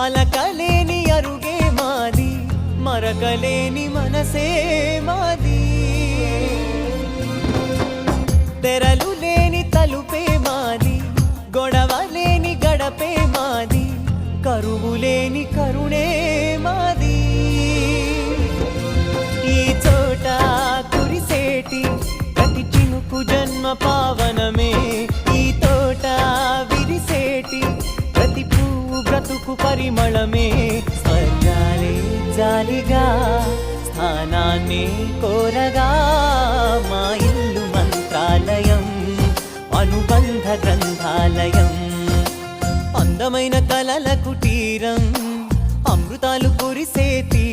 అలకలేని అరుగే మాది మరకలేని మనసే మాది. తెరలు లేని తలుపే మాది గొడవ లేని గడపే మాది కరువు లేని కరుణే మాది. ఈ చోట కురిసేటి ప్రతి చినుకు జన్మ పావనమే. బ్రతుకు పరిమళమే స్వర్గాలే జాలిగా స్థానాన్ని కోరగా మా ఇల్లు మంత్రాలయం అనుబంధ గ్రంథాలయం. అందమైన కలల కుటీరం అమృతాలు కురిసే తీరం.